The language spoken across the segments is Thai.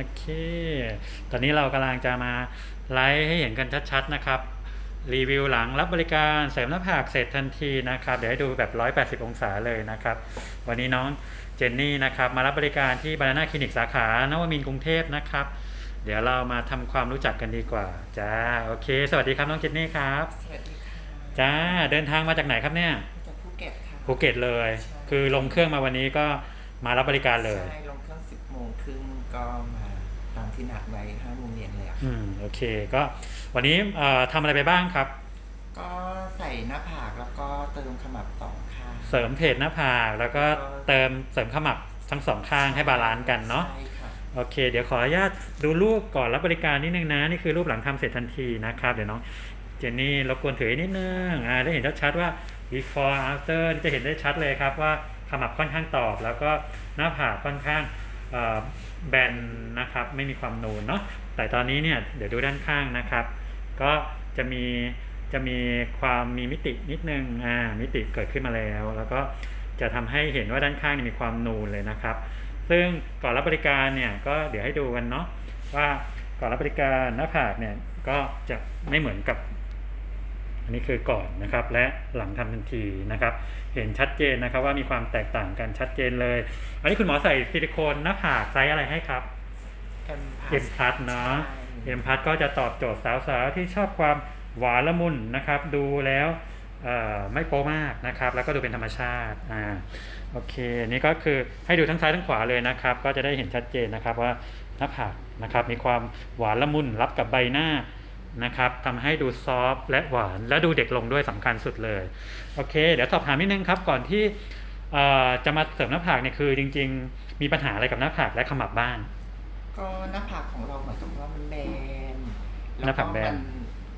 โอเค ตอนนี้เรากำลังจะมาไลฟ์ให้เห็นกันชัดๆนะครับ รีวิวหลังรับบริการเสริมหน้าผากเสร็จทันทีนะครับ เดี๋ยวให้ดูแบบ 180 องศาเลยนะครับ วันนี้น้องเจนนี่นะครับ มารับบริการที่บานาน่าคลินิกสาขานวมินทร์กรุงเทพนะครับ เดี๋ยวเรามาทำความรู้จักกันดีกว่า จ้า โอเค สวัสดีครับน้องเจนนี่ครับ สวัสดีค่ะจ้า เดินทางมาจากไหนครับเนี่ยมาจากภูเก็ตค่ะ ภูเก็ตเลยใช่คือลงเครื่องมาวันนี้ก็มารับบริการเลย ใช่ ลงเครื่อง10โมงครึ่งก็มาตาม ที่นัดไว้5โมงเย็นเลยอะค่ะอืมโอเคก็วันนี้เอ่อทำอะไรไปบ้างครับ ก็ใส่หน้าผากแล้วก็เติมขมับสองข้าง เสริมเพจหน้าผากแล้วก็เติมเสริมขมับทั้งสองข้างให้บาลานซ์กันเนาะ ใช่ค่ะ โอเค เดี๋ยวขออนุญาตดูรูปก่อนรับบริการนิดนึงนะ นี่คือรูปหลังทำเสร็จทันทีนะครับ เดี๋ยวน้องเจนนี่รบกวนถือนิดนึงอ่าได้เห็นชัดๆว่า before after นี่จะเห็นได้ชัดเลยครับว่าขมับค่อนข้างตอบ แล้วก็หน้าผากค่อนข้างเอ่อ แบนนะครับไม่มีความนูนเนาะแต่ตอนนี้เนี่ยเดี๋ยวดูด้านข้างนะครับ ก็จะมีจะมีความมีมิตินิดนึงอ่ามิติเกิดขึ้นมาแล้ว แล้วก็จะทำให้เห็นว่าด้านข้างนี่มีความนูนเลยนะครับ ซึ่งก่อนรับบริการเนี่ยก็เดี๋ยวให้ดูกันเนาะว่าก่อนรับบริการหน้าผากเนี่ยก็จะไม่เหมือนกับ นนี้คือก่อนนะครับและหลังทำทันทีนะครับ เห็นชัดเจนนะครับว่ามีความแตกต่างกันชัดเจนเลย อันนี้คุณหมอใส่ซิลิโคนหน้าผากไซส์อะไรให้ครับเอ็มพาเอ็มพัทเนาะใช่เอ็มพัทก็จะตอบโจทย์สาวๆที่ชอบความหวานละมุนนะครับ ดูแล้วเอ่อไม่โป๊มากนะครับ แล้วก็ดูเป็นธรรมชาติอ่าโอเคนี่ก็คือให้ดูทั้งซ้ายทั้งขวาเลยนะครับ ก็จะได้เห็นชัดเจนนะครับว่าหน้าผากนะครับมีความหวานละมุนรับกับใบหน้า นะครับทำให้ดูซอฟต์และหวาน และดูเด็กลงด้วยสำคัญสุดเลย โอเค เดี๋ยวสอบถามนิดนึงครับ ก่อนที่เอ่อจะมาเสริมหน้าผากเนี่ยคือ จริง ๆ มีปัญหาอะไรกับหน้าผากและขมับบ้าง ก็หน้าผากของเราเหมือนกับว่ามันแบนหน้าผากแบนล้ว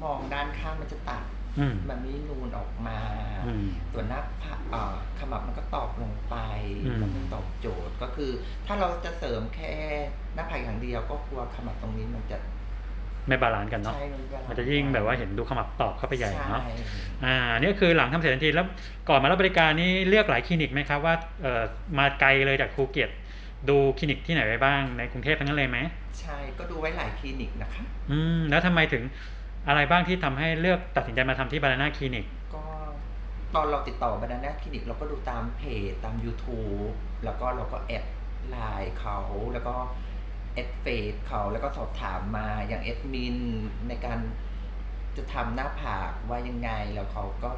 มองด้านข้างมันจะตัดอืมมันไม่นูนออกมาอืมส่วนหน้าผากเอ่อขมับมันก็ตอบลงไปอืมแล้วมันตอบโจทย์ก็คือ ถ้าเราจะเสริมแค่หน้าผากอย่างเดียวก็กลัวขมับตรงนี้มันจะ ไม่บาลานซ์กันเนาะ ใช่มันจะมันจะยิ่งแบบว่าเห็นดูขมับตอบเข้าไปใหญ่เนาะใช่อ่านี่ก็คือหลังทำเสร็จทันทีแล้วก่อนมารับบริการนี่เลือกหลายคลินิกไหมครับว่าเอ่อมาไกลเลยจากภูเก็ตดูคลินิกที่ไหนไปบ้างในกรุงเทพทั้งนั้นเลยไหมใช่ก็ดูไว้หลายคลินิกนะคะ อืมแล้วทำไมถึงอะไรบ้างที่ทำให้เลือกตัดสินใจมาทำที่บานาน่าคลินิก ก็ตอนเราติดต่อบรรดาคลินิก เราก็ดูตามเพจตาม YouTube แล้วก็เราก็แอดไลน์เขาแล้วก็ แอดเฟซเขาแล้วก็สอบถามมาอย่างแอดมินในการจะทำหน้าผากว่ายังไงแล้วเขาก็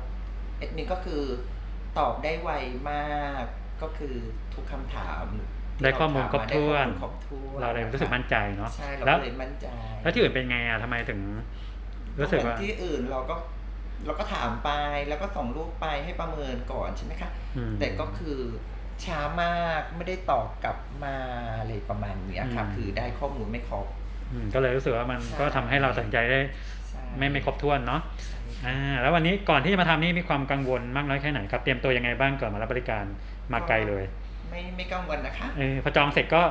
แอดมินก็คือตอบได้ไวมากก็คือทุกคำถามที่ได้ข้อมูลเาครบถาถ้วนได้ข้อมูลครบถ้วนเราเลยรู้สึกมั่นใจเนาะใช่เราแล้วก็เลยมั่นใจ แล้วที่อื่นเป็นไงอะทำไมถึง รู้สึกเหมืว่าอนที่อื่นเราก็เราก็ถามไปแล้วก็ส่งรูปไปให้ประเมินก่อนใช่ไหมคะอืมแต่ก็คือ ช้ามากไม่ได้ตอบกลับมาอะไรประมาณเนี้ยค่ะอืม คือได้ข้อมูลไม่ครบ อืมก็เลยรู้สึกว่ามันใช่ ก็ทำให้เราตัดสินใจได้ใช่ไม่ไม่ครบถ้วนเนาะใช่อ่าแล้ววันนี้ก่อนที่จะมาทำนี่มีความกังวลมากน้อยแค่ไหนครับเตรียมตัวยังไงบ้างก่อนมารับบริการมาไกลเลยไม่ไม่กังวลนะคะ เออพอจองเสร็จก็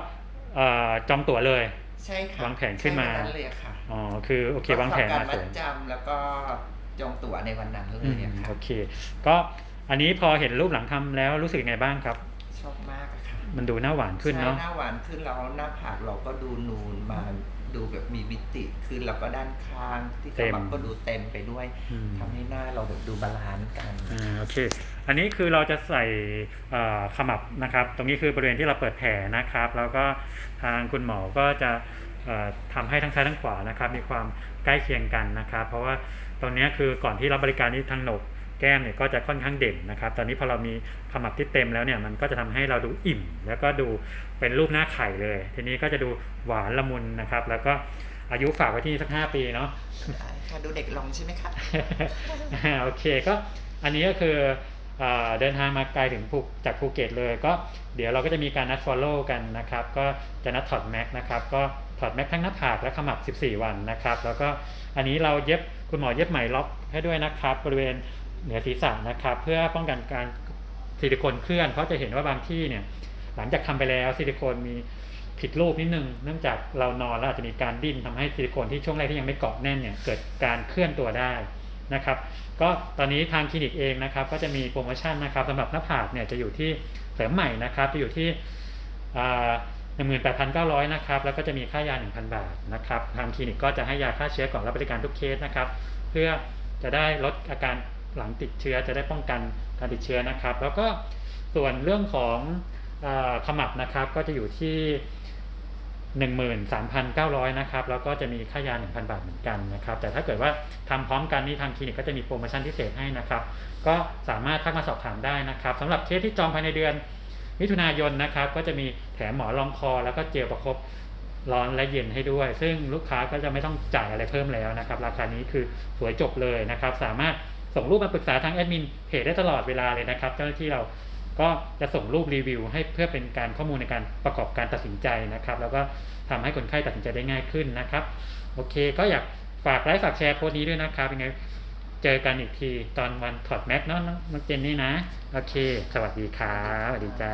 เอ่อจองตั๋วเลย ใช่ค่ะวางแผนขึ้นมา ใช่วันั้นเลยค่ะอ๋อคือโอเควางแผนก็มาทำกรสมัวยดจำแล้วก็จองตั๋วในวันนั้นเลอืยมอะค่ะ โอเค ก็อันนี้พอเห็นรูปหลังทำแล้วรู้สึกยังไงบ้างครับ ชอบมากอะค่ะมันดูหน้าหวานขึ้นเนาะใช่หน้าหวานขึ้นแล้วหน้าผากเราก็ดูนูนมาดูแบบมีมิติขึ้นแล้วก็ด้านข้างที่ขมับก็ดูเต็มไปด้วยอืมทำให้หน้าเราแบบดูบาลานซ์กัน อ่าโอเค อันนี้คือเราจะใส่เอ่อขมับนะครับ ตรงนี้คือบริเวณที่เราเปิดแผลนะครับ แล้วก็ทางคุณหมอก็จะเอ่อทำให้ทั้งซ้ายทั้งขวานะครับ มีความใกล้เคียงกันนะครับ เพราะว่าตรงเนี้ยคือก่อนที่รับบริการนี้ทางโหนก แก้มเนี่ยก็จะค่อนข้างเด่นนะครับ ตอนนี้พอเรามีขมับที่เต็มแล้วเนี่ยมันก็จะทำให้เราดูอิ่ม แล้วก็ดูเป็นรูปหน้าไข่เลย ทีนี้ก็จะดูหวานละมุนนะครับ แล้วก็อายุฝากไว้ที่สักห้าปีเนาะได้ค่ะดูเด็กลงใช่ไหมคะอ่าโอเคก็อันนี้ก็คืออ่าเดินทางมาไกลถึงภูจากภูเก็ตเลย ก็เดี๋ยวเราก็จะมีการนัด follow กันนะครับ ก็จะนัดถอดแม็กนะครับ ก็ถอดแม็กทั้งหน้าผากและขมับ 14 วันนะครับ แล้วก็อันนี้เราเย็บคุณหมอเย็บไหมล็อกให้ด้วยนะครับ บริเวณ เหนือศีรษะนะครับ เพื่อป้องกันการซิลิโคนเคลื่อนเพราะจะเห็นว่าบางที่เนี่ยหลังจากทำไปแล้วซิลิโคนมีผิดรูปนิดนึง เนื่องจากเรานอนแล้วอาจจะมีการดิ้นทำให้ซิลิโคนที่ช่วงแรกที่ยังไม่เกาะแน่นเนี่ยเกิดการเคลื่อนตัวได้นะครับ ก็ตอนนี้ทางคลินิกเองนะครับ ก็จะมีโปรโมชั่นนะครับสำหรับหน้าผากเนี่ยจะอยู่ที่เสริมใหม่นะครับจะอยู่ที่อ่า18,900นเก้าร้อยนะครับแล้วก็จะมีค่ายา1,000บาทนะครับทางคลินิกก็จะให้ยาฆ่าเชื้อก่อนรับบริการทุกเคสนะครับ เพื่อจะได้ลดอาการ หลังติดเชื้อจะได้ป้องกันการติดเชื้อนะครับ แล้วก็ส่วนเรื่องของอขมับนะครับก็จะอยู่ที่13,900นะครับแล้วก็จะมีค่ายา 1,000 บาทเหมือนกันนะครับ แต่ถ้าเกิดว่าทำพร้อมกันนี่ทางคลินิกก็จะมีโปรโมชั่นพิเศษให้นะครับ ก็สามารถทักมาสอบถามได้นะครับสำหรับเคสที่จองภายในเดือนมิถุนายนนะครับ ก็จะมีแถมหมอรองคอ แล้วก็เจลประคบร้อนและเย็นให้ด้วย ซึ่งลูกค้าก็จะไม่ต้องจ่ายอะไรเพิ่มแล้วนะครับ ราคานี้คือสวยจบเลยนะครับ สามารถ ส่งรูปมาปรึกษาทางแอดมินเพจได้ตลอดเวลาเลยนะครับ เจ้าหน้าที่เราก็จะส่งรูปรีวิว ให้เพื่อเป็นการข้อมูลในการประกอบการตัดสินใจนะครับ แล้วก็ทำให้คนไข้ตัดสินใจได้ง่ายขึ้นนะครับ โอเค ก็อยากฝากไลค์ฝากแชร์โพสต์นี้ด้วยนะครับยังไงเจอกันอีกทีตอนวันถอดแม็กเนาะน้องน้องเจนนี่นะ โอเค สวัสดีครับสวัสดีจ้า